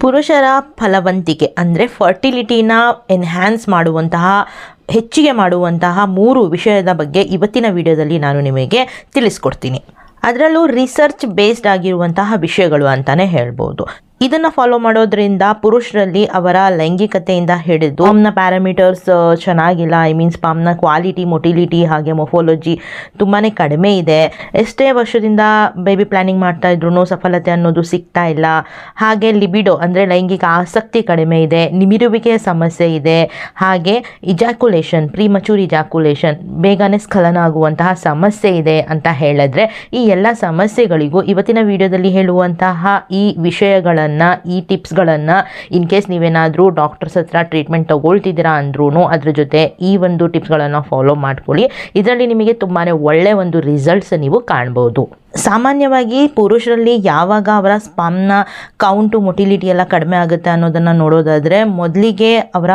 ಪುರುಷರ ಫಲವಂತಿಕೆ ಅಂದರೆ ಫರ್ಟಿಲಿಟಿನ ಎನ್ಹ್ಯಾನ್ಸ್ ಮಾಡುವಂತಹ, ಹೆಚ್ಚಿಗೆ ಮಾಡುವಂತಹ ಮೂರು ವಿಷಯದ ಬಗ್ಗೆ ಇವತ್ತಿನ ವಿಡಿಯೋದಲ್ಲಿ ನಾನು ನಿಮಗೆ ತಿಳಿಸ್ಕೊಡ್ತೀನಿ. ಅದರಲ್ಲೂ ರಿಸರ್ಚ್ ಬೇಸ್ಡ್ ಆಗಿರುವಂತಹ ವಿಷಯಗಳು ಅಂತಲೇ ಹೇಳ್ಬೋದು. ಇದನ್ನು ಫಾಲೋ ಮಾಡೋದ್ರಿಂದ ಪುರುಷರಲ್ಲಿ ಅವರ ಲೈಂಗಿಕತೆಯಿಂದ ಹಿಡಿದು ಸ್ಪಾಮ್ನ ಪ್ಯಾರಾಮೀಟರ್ಸ್ ಚೆನ್ನಾಗಿಲ್ಲ. ಐ ಮೀನ್ಸ್ ಸ್ಪಾಮ್ನ ಕ್ವಾಲಿಟಿ ಮೊಟಿಲಿಟಿ ಹಾಗೆ ಮೊಫೋಲಜಿ ತುಂಬಾ ಕಡಿಮೆ ಇದೆ. ಎಷ್ಟೇ ವರ್ಷದಿಂದ ಬೇಬಿ ಪ್ಲಾನಿಂಗ್ ಮಾಡ್ತಾ ಇದ್ರು ಸಫಲತೆ ಅನ್ನೋದು ಸಿಗ್ತಾ ಇಲ್ಲ. ಹಾಗೆ ಲಿಬಿಡೋ ಅಂದರೆ ಲೈಂಗಿಕ ಆಸಕ್ತಿ ಕಡಿಮೆ ಇದೆ ನಿಮಿರುವಿಕೆಯ ಸಮಸ್ಯೆ ಇದೆ, ಹಾಗೆ ಇಜಾಕ್ಯುಲೇಷನ್ ಪ್ರೀಮಚೂರ್ ಇಜಾಕ್ಯುಲೇಷನ್ ಬೇಗನೆ ಸ್ಖಲನ ಆಗುವಂತಹ ಸಮಸ್ಯೆ ಇದೆ ಅಂತ ಹೇಳಿದ್ರೆ ಈ ಎಲ್ಲ ಸಮಸ್ಯೆಗಳಿಗೂ ಇವತ್ತಿನ ವಿಡಿಯೋದಲ್ಲಿ ಹೇಳುವಂತಹ ಈ ವಿಷಯಗಳನ್ನು ಈ ಟಿಪ್ಸ್ಗಳನ್ನು ಇನ್ ಕೇಸ್ ನೀವೇನಾದರೂ ಡಾಕ್ಟರ್ಸ್ ಹತ್ರ ಟ್ರೀಟ್ಮೆಂಟ್ ತಗೊಳ್ತಿದ್ದೀರಾ ಅಂದ್ರೂ ಅದ್ರ ಜೊತೆ ಈ ಒಂದು ಟಿಪ್ಸ್ಗಳನ್ನು ಫಾಲೋ ಮಾಡ್ಕೊಳ್ಳಿ. ಇದರಲ್ಲಿ ನಿಮಗೆ ತುಂಬಾ ಒಳ್ಳೆ ಒಂದು ರಿಸಲ್ಟ್ಸ್ ನೀವು ಕಾಣ್ಬೋದು. ಸಾಮಾನ್ಯವಾಗಿ ಪುರುಷರಲ್ಲಿ ಯಾವಾಗ ಅವರ ಸ್ಪಮ್ನ ಕೌಂಟು ಮೊಟಿಲಿಟಿ ಎಲ್ಲ ಕಡಿಮೆ ಆಗುತ್ತೆ ಅನ್ನೋದನ್ನು ನೋಡೋದಾದರೆ ಮೊದಲಿಗೆ ಅವರ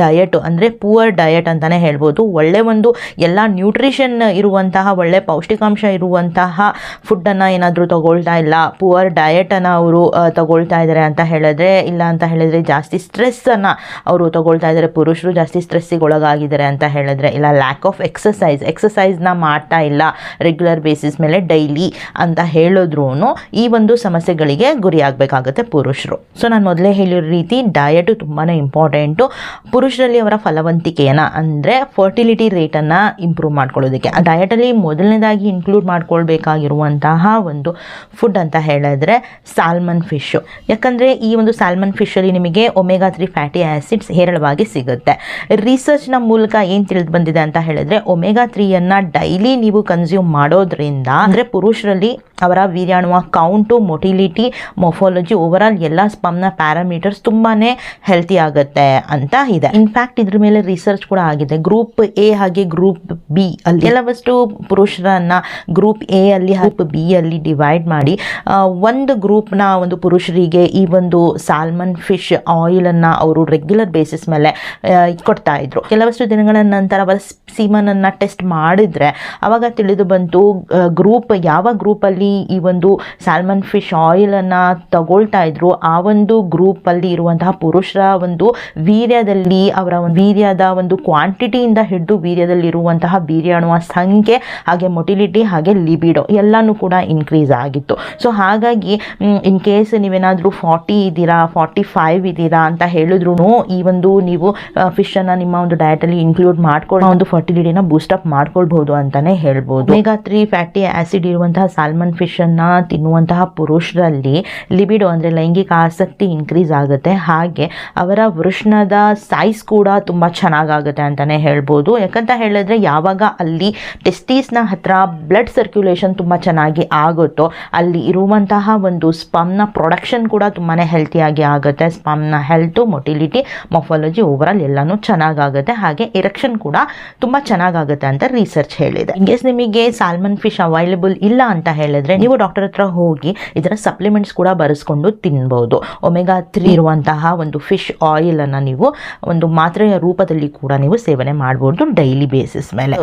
ಡಯಟು ಅಂದರೆ ಪೂವರ್ ಡಯಟ್ ಅಂತಲೇ ಹೇಳ್ಬೋದು. ಒಳ್ಳೆ ಒಂದು ಎಲ್ಲ ನ್ಯೂಟ್ರಿಷನ್ ಇರುವಂತಹ, ಒಳ್ಳೆ ಪೌಷ್ಟಿಕಾಂಶ ಇರುವಂತಹ ಫುಡ್ಡನ್ನು ಏನಾದರೂ ತಗೊಳ್ತಾ ಇಲ್ಲ ಪೂವರ್ ಡಯಟನ್ನು ಅವರು ತಗೊಳ್ತಾ ಇದ್ದಾರೆ ಅಂತ ಹೇಳಿದ್ರೆ, ಇಲ್ಲ ಅಂತ ಹೇಳಿದ್ರೆ ಜಾಸ್ತಿ ಸ್ಟ್ರೆಸ್ಸನ್ನು ಅವರು ತಗೊಳ್ತಾ ಇದ್ದಾರೆ ಪುರುಷರು ಜಾಸ್ತಿ ಸ್ಟ್ರೆಸ್ಸಿಗೆ ಒಳಗಾಗಿದ್ದಾರೆ ಅಂತ ಹೇಳಿದ್ರೆ, ಇಲ್ಲ ಲ್ಯಾಕ್ ಆಫ್ ಎಕ್ಸಸೈಸ್ ಎಕ್ಸಸೈಸ್ನ ಮಾಡ್ತಾ ಇಲ್ಲ ರೆಗ್ಯುಲರ್ ಬೇಸಿಸ್ ಮೇಲೆ ಡೈಲಿ ಅಂತ ಹೇಳಿದ್ರೂ ಈ ಒಂದು ಸಮಸ್ಯೆಗಳಿಗೆ ಗುರಿಯಾಗಬೇಕಾಗುತ್ತೆ ಪುರುಷರು. ಸೊ ನಾನು ಮೊದಲೇ ಹೇಳಿರೋ ರೀತಿ ಡಯಟು ತುಂಬಾ ಇಂಪಾರ್ಟೆಂಟು ಪುರುಷರಲ್ಲಿ ಅವರ ಫಲವಂತಿಕೆಯನ್ನು ಅಂದರೆ ಫರ್ಟಿಲಿಟಿ ರೇಟನ್ನು ಇಂಪ್ರೂವ್ ಮಾಡ್ಕೊಳ್ಳೋದಕ್ಕೆ. ಆ ಡಯಟಲ್ಲಿ ಮೊದಲನೇದಾಗಿ ಇನ್ಕ್ಲೂಡ್ ಮಾಡ್ಕೊಳ್ಬೇಕಾಗಿರುವಂತಹ ಒಂದು ಫುಡ್ ಅಂತ ಹೇಳಿದ್ರೆ ಸಾಲ್ಮನ್ ಫಿಶ್ಶು ಯಾಕಂದರೆ ಈ ಒಂದು ಸಾಲ್ಮನ್ ಫಿಶಲ್ಲಿ ನಿಮಗೆ ಒಮೆಗಾ ತ್ರೀ ಫ್ಯಾಟಿ ಆ್ಯಸಿಡ್ಸ್ ಹೇರಳವಾಗಿ ಸಿಗುತ್ತೆ. ರಿಸರ್ಚ್ನ ಮೂಲಕ ಏನು ತಿಳಿದು ಬಂದಿದೆ ಅಂತ ಹೇಳಿದ್ರೆ ಒಮೆಗಾ ತ್ರೀಯನ್ನು ಡೈಲಿ ನೀವು ಕನ್ಸ್ಯೂಮ್ ಮಾಡೋದ್ರಿಂದ ಅಂದರೆ ಪುರುಷರಲ್ಲಿ ಅವರ ವೀರ್ಯಾಣುವ ಕೌಂಟು, ಮೊಟಿಲಿಟಿ ಮೊಫಾಲಜಿ ಓವರಾಲ್ ಎಲ್ಲ ಸ್ಪಮ್ನ ಪ್ಯಾರಾಮೀಟರ್ಸ್ ತುಂಬಾ ಹೆಲ್ತಿ ಆಗುತ್ತೆ ಅಂತ ಇದೆ. ಇನ್ಫ್ಯಾಕ್ಟ್ ಇದ್ರ ಮೇಲೆ ರಿಸರ್ಚ್ ಕೂಡ ಆಗಿದೆ. ಗ್ರೂಪ್ ಎ ಹಾಗೆ ಗ್ರೂಪ್ ಬಿ ಅಲ್ಲಿ ಕೆಲವಷ್ಟು ಪುರುಷರನ್ನ ಗ್ರೂಪ್ ಎ ಅಲ್ಲಿ ಗ್ರೂಪ್ ಬಿ ಅಲ್ಲಿ ಡಿವೈಡ್ ಮಾಡಿ ಒಂದು ಗ್ರೂಪ್ನ ಒಂದು ಪುರುಷರಿಗೆ ಈ ಒಂದು ಸಾಲ್ಮನ್ ಫಿಶ್ ಆಯಿಲನ್ನು ಅವರು ರೆಗ್ಯುಲರ್ ಬೇಸಿಸ್ ಮೇಲೆ ಕೊಡ್ತಾ ಇದ್ರು. ಕೆಲವಷ್ಟು ದಿನಗಳ ನಂತರ ಅವರ ಸೀಮನನ್ನು ಟೆಸ್ಟ್ ಮಾಡಿದ್ರೆ, ಅವಾಗ ತಿಳಿದು ಬಂತು ಗ್ರೂಪ್ ಯಾವ ಗ್ರೂಪಲ್ಲಿ ಈ ಒಂದು ಸಾಲ್ಮನ್ ಫಿಶ್ ಆಯಿಲನ್ನು ತಗೊಳ್ತಾ ಇದ್ರು. ಆ ಒಂದು ಗ್ರೂಪಲ್ಲಿ ಇರುವಂತಹ ಪುರುಷರ ಒಂದು ವೀರ್ಯದಲ್ಲಿ, ಅವರ ವೀರ್ಯದ ಒಂದು ಕ್ವಾಂಟಿಟಿಯಿಂದ ಹಿಡಿದು ವೀರ್ಯದಲ್ಲಿ ಇರುವಂತಹ ವೀರ್ಯಾಣುವ ಸಂಖ್ಯೆ, ಹಾಗೆ ಮೊಟಿಲಿಟಿ ಹಾಗೆ ಲಿಬಿಡೋ ಎಲ್ಲನೂ ಕೂಡ ಇನ್ಕ್ರೀಸ್ ಆಗಿತ್ತು. ಸೊ ಹಾಗಾಗಿ ಇನ್ ಕೇಸ್ ನೀವೇನಾದರೂ ಫಾರ್ಟಿ ಇದ್ದೀರಾ ಫಾರ್ಟಿ ಫೈವ್ ಇದ್ದೀರಾ ಅಂತ ಹೇಳಿದ್ರು ಈ ಒಂದು ನೀವು ಫಿಶನ್ನು ನಿಮ್ಮ ಒಂದು ಡಯಟಲ್ಲಿ ಇನ್ಕ್ಲೂಡ್ ಮಾಡ್ಕೊಳ್ಳೋ ಒಂದು ಫರ್ಟಿಲಿಟಿನ ಬೂಸ್ಟಪ್ ಮಾಡ್ಕೊಳ್ಬಹುದು ಅಂತಾನೆ ಹೇಳ್ಬೋದು. ಮೇಗಾ ತ್ರೀ ಫ್ಯಾಟಿ ಆಸಿಡ್ ಇರುವಂತಹ ಸಾಲ್ಮನ್ ಫಿಶನ್ನು ತಿನ್ನುವಂತಹ ಪುರುಷರಲ್ಲಿ ಲಿಬಿಡೋ ಅಂದರೆ ಲೈಂಗಿಕ ಆಸಕ್ತಿ ಇನ್ಕ್ರೀಸ್ ಆಗುತ್ತೆ. ಹಾಗೆ ಅವರ ವೃಷ್ಣದ ಸೈಜ್ ಕೂಡ ತುಂಬ ಚೆನ್ನಾಗಾಗುತ್ತೆ ಅಂತಲೇ ಹೇಳ್ಬೋದು. ಯಾಕಂತ ಹೇಳಿದ್ರೆ ಯಾವಾಗ ಅಲ್ಲಿ ಟೆಸ್ಟೀಸ್ನ ಹತ್ರ ಬ್ಲಡ್ ಸರ್ಕ್ಯುಲೇಷನ್ ತುಂಬ ಚೆನ್ನಾಗಿ ಆಗುತ್ತೋ, ಅಲ್ಲಿ ಇರುವಂತಹ ಒಂದು ಸ್ಪಮ್ನ ಪ್ರೊಡಕ್ಷನ್ ಕೂಡ ತುಂಬಾ ಹೆಲ್ತಿಯಾಗಿ ಆಗುತ್ತೆ. ಸ್ಪಮ್ನ ಹೆಲ್ತು ಮೊಟಿಲಿಟಿ ಮೊಫಾಲಜಿ ಓವರಾಲ್ ಎಲ್ಲನೂ ಚೆನ್ನಾಗಾಗುತ್ತೆ. ಹಾಗೆ ಇರೆಕ್ಷನ್ ಕೂಡ ತುಂಬ ಚೆನ್ನಾಗಾಗುತ್ತೆ ಅಂತ ರಿಸರ್ಚ್ ಹೇಳಿದೆ. ಇನ್ಕೇಸ್ ನಿಮಗೆ ಸಾಲ್ಮನ್ ಫಿಶ್ ಅವೈಲೇಬಲ್ ಇಲ್ಲ ಅಂತ ಹೇಳಿದ್ರೆ ನೀವು ಡಾಕ್ಟರ್ ಹತ್ರ ಹೋಗಿ ಇದರ ಸಪ್ಲಿಮೆಂಟ್ಸ್ ಕೂಡ ಬರೆಸ್ಕೊಂಡು ತಿನ್ಬೋದು. ಒಮೆಗಾ ತ್ರೀ ಇರುವಂತಹ ಒಂದು ಫಿಶ್ ಆಯಿಲ್ ಅನ್ನ ನೀವು ಒಂದು ಮಾತ್ರೆಯ ರೂಪದಲ್ಲಿ ಕೂಡ ನೀವು ಸೇವನೆ ಮಾಡ್ಬೋದು ಡೈಲಿ ಬೇಸಿಸ್ ಮೇಲೆ.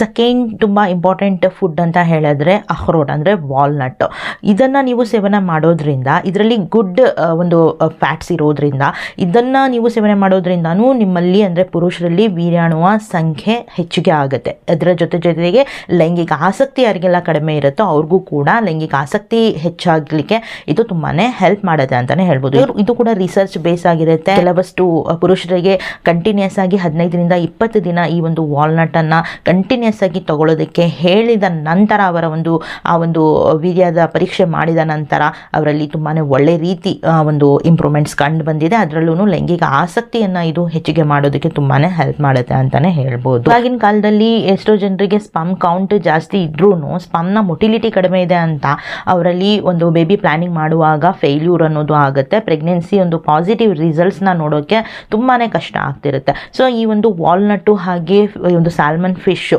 ಸೆಕೆಂಡ್ ತುಂಬ ಇಂಪಾರ್ಟೆಂಟ್ ಫುಡ್ ಅಂತ ಹೇಳಿದ್ರೆ ಅಖ್ರೋಟ್ ಅಂದರೆ ವಾಲ್ನಟ್ ಇದನ್ನು ನೀವು ಸೇವನೆ ಮಾಡೋದ್ರಿಂದ, ಇದರಲ್ಲಿ ಗುಡ್ ಒಂದು ಫ್ಯಾಟ್ಸ್ ಇರೋದ್ರಿಂದ, ಇದನ್ನು ನೀವು ಸೇವನೆ ಮಾಡೋದ್ರಿಂದನೂ ನಿಮ್ಮಲ್ಲಿ ಅಂದರೆ ಪುರುಷರಲ್ಲಿ ವೀರ್ಯಾಣುವ ಸಂಖ್ಯೆ ಹೆಚ್ಚಿಗೆ ಆಗುತ್ತೆ. ಅದರ ಜೊತೆ ಜೊತೆಗೆ ಲೈಂಗಿಕ ಆಸಕ್ತಿ ಯಾರಿಗೆಲ್ಲ ಕಡಿಮೆ ಇರುತ್ತೋ ಅವ್ರಿಗೂ ಕೂಡ ಲೈಂಗಿಕ ಆಸಕ್ತಿ ಹೆಚ್ಚಾಗಲಿಕ್ಕೆ ಇದು ತುಂಬಾ ಹೆಲ್ಪ್ ಮಾಡುತ್ತೆ ಅಂತಲೇ ಹೇಳ್ಬೋದು. ಇದು- ಕೂಡ ರಿಸರ್ಚ್ ಬೇಸ್ ಆಗಿರುತ್ತೆ. ಕೆಲವಷ್ಟು ಪುರುಷರಿಗೆ ಕಂಟಿನ್ಯೂಸ್ ಆಗಿ ಹದಿನೈದರಿಂದ ಇಪ್ಪತ್ತು ದಿನ ಈ ಒಂದು ವಾಲ್ನಟನ್ನು ಕಂಟಿನ್ಯೂಸ್ ಆಗಿ ತಗೊಳ್ಳೋದಕ್ಕೆ ಹೇಳಿದ ನಂತರ ಅವರ ಒಂದು, ಆ ಒಂದು ವೀರ್ಯದ ಪರೀಕ್ಷೆ ಮಾಡಿದ ನಂತರ ಅವರಲ್ಲಿ ತುಂಬಾ ಒಳ್ಳೆ ರೀತಿ ಒಂದು ಇಂಪ್ರೂವ್ಮೆಂಟ್ಸ್ ಕಂಡು ಬಂದಿದೆ. ಅದರಲ್ಲೂ ಲೈಂಗಿಕ ಆಸಕ್ತಿಯನ್ನು ಇದು ಹೆಚ್ಚಿಗೆ ಮಾಡೋದಕ್ಕೆ ತುಂಬಾ ಹೆಲ್ಪ್ ಮಾಡುತ್ತೆ ಅಂತಲೇ ಹೇಳ್ಬೋದು. ಆಗಿನ ಕಾಲದಲ್ಲಿ ಎಷ್ಟೋ ಜನರಿಗೆ ಸ್ಪಮ್ ಕೌಂಟ್ ಜಾಸ್ತಿ ಇದ್ರೂ ಸ್ಪಮ್ನ ಮೊಟಿಲಿಟಿ ಕಡಿಮೆ ಇದೆ ಅಂತ ಅವರಲ್ಲಿ ಒಂದು ಬೇಬಿ ಪ್ಲಾನಿಂಗ್ ಮಾಡುವಾಗ ಫೇಲ್ಯೂರ್ ಅನ್ನೋದು ಆಗುತ್ತೆ. ಪ್ರೆಗ್ನೆನ್ಸಿ ಒಂದು ಪಾಸಿಟಿವ್ ರಿಸಲ್ಟ್ಸ್ನ ನೋಡೋಕ್ಕೆ ತುಂಬಾ ಕಷ್ಟ ಆಗ್ತಿರುತ್ತೆ. ಸೊ ಈ ಒಂದು ವಾಲ್ನಟ್ಟು ಹಾಗೆ ಈ ಒಂದು ಸ್ಯಾಲ್ಮನ್ ಫಿಶ್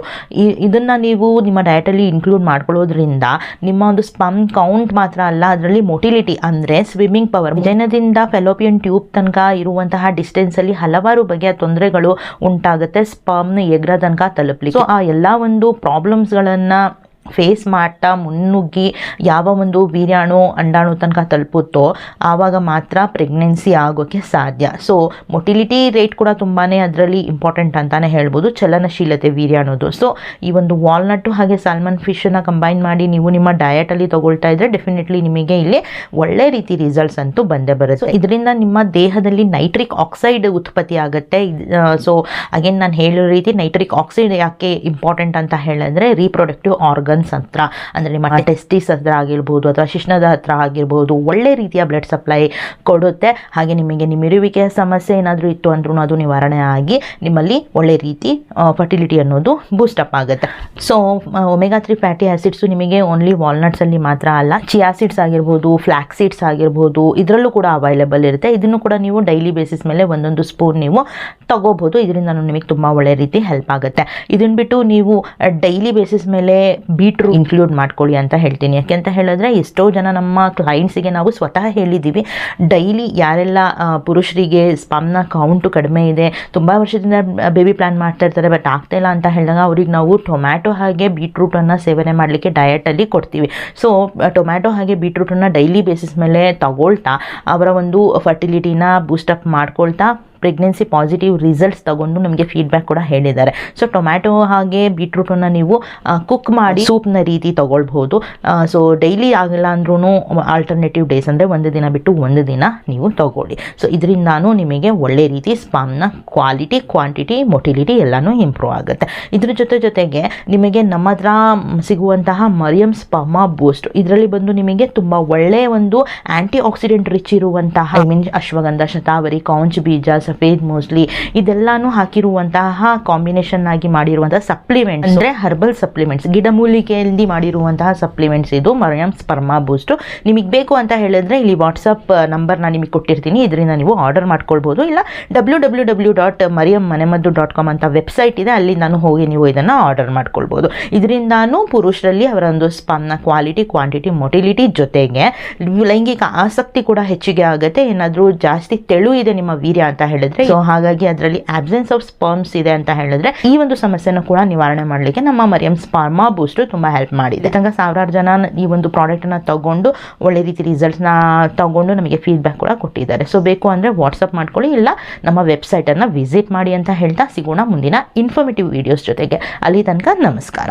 ಇದನ್ನು ನೀವು ನಿಮ್ಮ ಡಯಟಲ್ಲಿ ಇನ್ಕ್ಲೂಡ್ ಮಾಡ್ಕೊಳ್ಳೋದ್ರಿಂದ ನಿಮ್ಮ ಒಂದು ಸ್ಪಮ್ ಕೌಂಟ್ ಮಾತ್ರ ಅಲ್ಲ, ಅದರಲ್ಲಿ ಮೊಟಿಲಿಟಿ ಅಂದರೆ ಸ್ವಿಮ್ಮಿಂಗ್ ಪವರ್ ಜನದಿಂದ ಫೆಲೋಪಿಯನ್ ಟ್ಯೂಬ್ ತನಕ ಇರುವಂತಹ ಡಿಸ್ಟೆನ್ಸಲ್ಲಿ ಹಲವಾರು ಬಗೆಯ ತೊಂದರೆಗಳು ಉಂಟಾಗುತ್ತೆ ಸ್ಪಮ್ನ ಎಗ್ರ ತನಕ ತಲುಪಲಿ ಸೊ ಆ ಎಲ್ಲ ಒಂದು ಪ್ರಾಬ್ಲಮ್ಸ್ಗಳನ್ನು ಫೇಸ್ ಮಾಡ್ತಾ ಮುನ್ನುಗ್ಗಿ ಯಾವ ಒಂದು ವೀರ್ಯಾಣು ಅಂಡಾಣು ತನಕ ತಲುಪುತ್ತೋ ಆವಾಗ ಮಾತ್ರ ಪ್ರೆಗ್ನೆನ್ಸಿ ಆಗೋಕ್ಕೆ ಸಾಧ್ಯ. ಸೊ ಮೊಟಿಲಿಟಿ ರೇಟ್ ಕೂಡ ತುಂಬಾ ಅದರಲ್ಲಿ ಇಂಪಾರ್ಟೆಂಟ್ ಅಂತಲೇ ಹೇಳ್ಬೋದು, ಚಲನಶೀಲತೆ ವೀರ್ಯಾಣುದು ಸೊ ಈ ಒಂದು ವಾಲ್ನಟ್ಟು ಹಾಗೆ ಸಾಲ್ಮನ್ ಫಿಶನ್ನು ಕಂಬೈನ್ ಮಾಡಿ ನೀವು ನಿಮ್ಮ ಡಯಟಲ್ಲಿ ತೊಗೊಳ್ತಾ ಇದ್ದರೆ ಡೆಫಿನೆಟ್ಲಿ ನಿಮಗೆ ಇಲ್ಲಿ ಒಳ್ಳೆ ರೀತಿ ರಿಸಲ್ಟ್ಸ್ ಅಂತೂ ಬಂದೇ ಬರುತ್ತೆ. ಇದರಿಂದ ನಿಮ್ಮ ದೇಹದಲ್ಲಿ ನೈಟ್ರಿಕ್ ಆಕ್ಸೈಡ್ ಉತ್ಪತ್ತಿ ಆಗುತ್ತೆ. ಸೊ ಅಗೇನ್ ನಾನು ಹೇಳೋ ರೀತಿ ನೈಟ್ರಿಕ್ ಆಕ್ಸೈಡ್ ಯಾಕೆ ಇಂಪಾರ್ಟೆಂಟ್ ಅಂತ ಹೇಳಿದ್ರೆ ರೀಪ್ರೊಡಕ್ಟಿವ್ ಆರ್ಗನ್ಸ್ ಹತ್ರ ಅಂದರೆ ನಿಮ್ಮ ಟೆಸ್ಟಿಸ್ ಹತ್ರ ಆಗಿರ್ಬೋದು ಅಥವಾ ಶಿಶ್ನದ ಹತ್ರ ಆಗಿರ್ಬೋದು ಒಳ್ಳೆ ರೀತಿಯ ಬ್ಲಡ್ ಸಪ್ಲೈ ಕೊಡುತ್ತೆ. ಹಾಗೆ ನಿಮಗೆ ನಿಮ್ಮ ಇರುವಿಕೆಯ ಸಮಸ್ಯೆ ಏನಾದರೂ ಇತ್ತು ಅಂದ್ರೂ ಅದು ನಿವಾರಣೆ ಆಗಿ ನಿಮ್ಮಲ್ಲಿ ಒಳ್ಳೆ ರೀತಿ ಫರ್ಟಿಲಿಟಿ ಅನ್ನೋದು ಬೂಸ್ಟಪ್ ಆಗುತ್ತೆ. So omega three fatty acids ನಿಮಗೆ ಓನ್ಲಿ ವಾಲ್ನಟ್ಸಲ್ಲಿ ಮಾತ್ರ ಅಲ್ಲ ಚಿಯಾಸಿಡ್ಸ್ ಆಗಿರ್ಬೋದು ಫ್ಲ್ಯಾಕ್ ಸೀಡ್ಸ್ ಆಗಿರ್ಬೋದು ಇದರಲ್ಲೂ ಕೂಡ ಅವೈಲೇಬಲ್ ಇರುತ್ತೆ. ಇದನ್ನು ಕೂಡ ನೀವು ಡೈಲಿ ಬೇಸಿಸ್ ಮೇಲೆ ಒಂದೊಂದು ಸ್ಪೂನ್ ನೀವು ತಗೋಬೋದು. ಇದರಿಂದ ನಿಮಗೆ ತುಂಬ ಒಳ್ಳೆ ರೀತಿ ಹೆಲ್ಪ್ ಆಗುತ್ತೆ. ಇದನ್ನು ಬಿಟ್ಟು ನೀವು ಡೈಲಿ ಬೇಸಿಸ್ ಮೇಲೆ ಬೀಟ್ರು ಇನ್ಕ್ಲೂಡ್ ಮಾಡ್ಕೊಳ್ಳಿ ಅಂತ ಹೇಳ್ತೀನಿ. ಯಾಕೆ ಅಂತ ಹೇಳಿದ್ರೆ ಎಷ್ಟೋ ಜನ ನಮ್ಮ ಕ್ಲೈಂಟ್ಸಿಗೆ ನಾವು ಸ್ವತಃ ಹೇಳಿದ್ದೀವಿ ಡೈಲಿ ಯಾರೆಲ್ಲ ಪುರುಷರಿಗೆ ಸ್ಪಮ್ನ ಕೌಂಟು ಕಡಿಮೆ ಇದೆ, ತುಂಬ ವರ್ಷದಿಂದ ಬೇಬಿ ಪ್ಲಾನ್ ಮಾಡ್ತಾ ಇರ್ತಾರೆ ಬಟ್ ಇಲ್ಲ ಅಂತ ಹೇಳಿದಾಗ ಅವ್ರಿಗೆ ನಾವು ಟೊಮ್ಯಾಟೊ ಹಾಗೆ ಬೀಟ್ರೂಟನ್ನು ಸೇವನೆ ಮಾಡಲಿಕ್ಕೆ ಡಯಟಲ್ಲಿ ಕೊಡ್ತೀವಿ. ಸೊ ಟೊಮ್ಯಾಟೊ ಹಾಗೆ ಬೀಟ್ರೂಟನ್ನು ಡೈಲಿ ಬೇಸಿಸ್ ಮೇಲೆ ತಗೊಳ್ತಾ, ಅವರ ಒಂದು ಫರ್ಟಿಲಿಟಿನ ಬೂಸ್ಟಪ್ ಮಾಡ್ಕೊಳ್ತಾ ಪ್ರೆಗ್ನೆನ್ಸಿ ಪಾಸಿಟಿವ್ ರಿಸಲ್ಟ್ಸ್ ತಗೊಂಡು ನಮಗೆ ಫೀಡ್ಬ್ಯಾಕ್ ಕೂಡ ಹೇಳಿದ್ದಾರೆ. ಸೊ ಟೊಮ್ಯಾಟೊ ಹಾಗೆ ಬೀಟ್ರೂಟನ್ನು ನೀವು ಕುಕ್ ಮಾಡಿ ಸೂಪ್ನ ರೀತಿ ತಗೊಳ್ಬಹುದು. ಸೊ ಡೈಲಿ ಆಗಿಲ್ಲ ಅಂದ್ರೂ ಆಲ್ಟರ್ನೇಟಿವ್ ಡೇಸ್ ಅಂದರೆ ಒಂದು ದಿನ ಬಿಟ್ಟು ಒಂದು ದಿನ ನೀವು ತಗೊಳ್ಳಿ. ಸೊ ಇದರಿಂದಾನು ನಿಮಗೆ ಒಳ್ಳೆ ರೀತಿ ಸ್ಪಾಮ್ನ ಕ್ವಾಲಿಟಿ ಕ್ವಾಂಟಿಟಿ ಮೊಟಿಲಿಟಿ ಎಲ್ಲನೂ ಇಂಪ್ರೂವ್ ಆಗುತ್ತೆ. ಇದ್ರ ಜೊತೆ ಜೊತೆಗೆ ನಿಮಗೆ ನಮ್ಮ ಹತ್ರ ಸಿಗುವಂತಹ ಮರಿಯಂ ಸ್ಪಮ ಬೂಸ್ಟ್ ಇದರಲ್ಲಿ ಬಂದು ನಿಮಗೆ ತುಂಬ ಒಳ್ಳೆಯ ಒಂದು ಆ್ಯಂಟಿ ಆಕ್ಸಿಡೆಂಟ್ ರಿಚ್ ಇರುವಂತಹ ಐ ಮೀನ್ ಅಶ್ವಗಂಧ, ಶತಾವರಿ ಕಾಂಚ್ ಬೀಜ ಸಫೇದ್ ಮೋಸ್ಲಿ ಇದೆಲ್ಲಾನು ಹಾಕಿರುವಂತಹ ಕಾಂಬಿನೇಷನ್ ಆಗಿ ಮಾಡಿರುವಂತಹ ಸಪ್ಲಿಮೆಂಟ್ಸ್ ಅಂದ್ರೆ ಹರ್ಬಲ್ ಸಪ್ಲಿಮೆಂಟ್ಸ್ ಗಿಡಮೂಲಿಕೆಯಲ್ಲಿ ಮಾಡಿರುವಂತಹ ಸಪ್ಲಿಮೆಂಟ್ಸ್ ಇದು. ಮರಿಯಂ ಸ್ಪರ್ಮಾ ಬೂಸ್ಟ್ ನಿಮಗೆ ಬೇಕು ಅಂತ ಹೇಳಿದ್ರೆ ಇಲ್ಲಿ ವಾಟ್ಸಪ್ ನಂಬರ್ ನಾನು ನಿಮಗೆ ಕೊಟ್ಟಿರ್ತೀನಿ. ಇದರಿಂದ ನೀವು ಆರ್ಡರ್ ಮಾಡ್ಕೊಳ್ಬೋದು. ಇಲ್ಲ ಡಬ್ಲ್ಯೂ ಡಬ್ಲ್ಯೂ ಡಾಟ್ ಮರಿಯಂ ಮನೆಮದ್ದು ಡಾಟ್ ಕಾಮ್ ಅಂತ ವೆಬ್ಸೈಟ್ ಇದೆ. ಅಲ್ಲಿ ನಾನು ಹೋಗಿ ನೀವು ಇದನ್ನು ಆರ್ಡರ್ ಮಾಡ್ಕೊಳ್ಬೋದು. ಇದರಿಂದಾನು ಪುರುಷರಲ್ಲಿ ಅವರ ಒಂದು ಸ್ಪಮ್ನ ಕ್ವಾಲಿಟಿ ಕ್ವಾಂಟಿಟಿ ಮೊಟಿಲಿಟಿ ಜೊತೆಗೆ ಲೈಂಗಿಕ ಆಸಕ್ತಿ ಕೂಡ ಹೆಚ್ಚಿಗೆ ಆಗುತ್ತೆ. ಏನಾದರೂ ಜಾಸ್ತಿ ತೆಳು ಇದೆ ನಿಮ್ಮ ವೀರ್ಯ ಅಂತ ಹೇಳಿದ್ರೆ ಸೊ ಹಾಗಾಗಿ ಅದರಲ್ಲಿ ಆಬ್ಸೆನ್ಸ್ ಆಫ್ ಸ್ಪರ್ಮ್ಸ್ ಇದೆ ಅಂತ ಹೇಳಿದ್ರೆ ಈ ಒಂದು ಸಮಸ್ಯೆನ ಕೂಡ ನಿವಾರಣೆ ಮಾಡಲಿಕ್ಕೆ ನಮ್ಮ ಮರಿಯಂ ಸ್ಪರ್ಮಾ ಬೂಸ್ಟ್ ತುಂಬಾ ಹೆಲ್ಪ್ ಮಾಡಿದೆ. ತನಕ ಸಾವಿರಾರು ಜನ ಈ ಒಂದು ಪ್ರಾಡಕ್ಟ್ ಪ್ರಾಡಕ್ಟನ್ನು ತಗೊಂಡು ಒಳ್ಳೆ ರೀತಿ ರಿಸಲ್ಟ್ಸ್ನ ತಗೊಂಡು ನಮಗೆ ಫೀಡ್ಬ್ಯಾಕ್ ಕೂಡ ಕೊಟ್ಟಿದ್ದಾರೆ. ಸೊ ಬೇಕು ಅಂದ್ರೆ ವಾಟ್ಸಪ್ ಮಾಡ್ಕೊಳ್ಳಿ ಇಲ್ಲ ನಮ್ಮ ವೆಬ್ಸೈಟ್ ಅನ್ನ ವಿಸಿಟ್ ಮಾಡಿ ಅಂತ ಹೇಳ್ತಾ ಸಿಗೋಣ ಮುಂದಿನ ಇನ್ಫಾರ್ಮೇಟಿವ್ ವಿಡಿಯೋಸ್ ಜೊತೆಗೆ. ಅಲ್ಲಿ ತನಕ ನಮಸ್ಕಾರ.